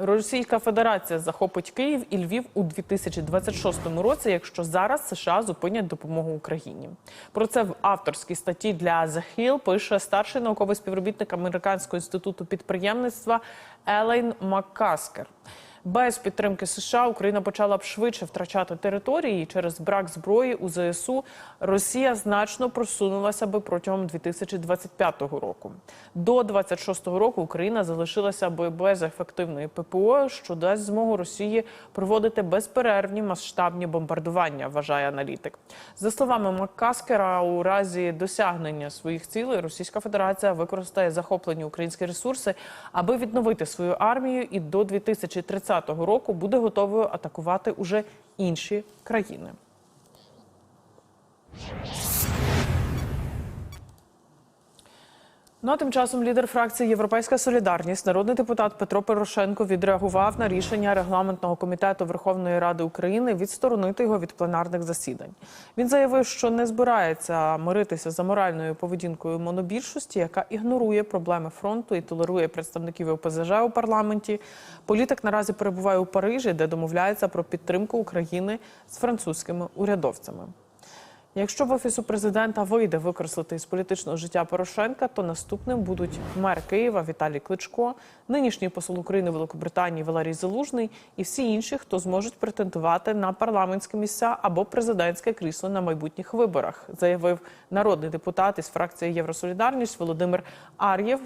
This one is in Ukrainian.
Російська Федерація захопить Київ і Львів у 2026 році, якщо зараз США зупинять допомогу Україні. Про це в авторській статті для The Hill пише старший науковий співробітник Американського інституту підприємництва Елейн Маккаскер. Без підтримки США Україна почала б швидше втрачати території і через брак зброї у ЗСУ. Росія значно просунулася би протягом 2025 року. До 2026 року Україна залишилася би без ефективної ППО, що дасть змогу Росії проводити безперервні масштабні бомбардування. Вважає аналітик. За словами Маккаскера, у разі досягнення своїх цілей Російська Федерація використає захоплені українські ресурси, аби відновити свою армію, і до 2030 року буде готовою атакувати уже інші країни. Ну а тим часом лідер фракції Європейська Солідарність, народний депутат Петро Порошенко відреагував на рішення регламентного комітету Верховної Ради України відсторонити його від пленарних засідань. Він заявив, що не збирається миритися за моральною поведінкою монобільшості, яка ігнорує проблеми фронту і толерує представників ОПЗЖ у парламенті. Політик наразі перебуває у Парижі, де домовляється про підтримку України з французькими урядовцями. Якщо в офісу президента вийде викреслити із політичного життя Порошенка, то наступним будуть мер Києва Віталій Кличко, нинішній посол України Великобританії Валерій Залужний і всі інші, хто зможуть претендувати на парламентські місця або президентське крісло на майбутніх виборах, заявив народний депутат із фракції Євросолідарність Володимир Ар'єв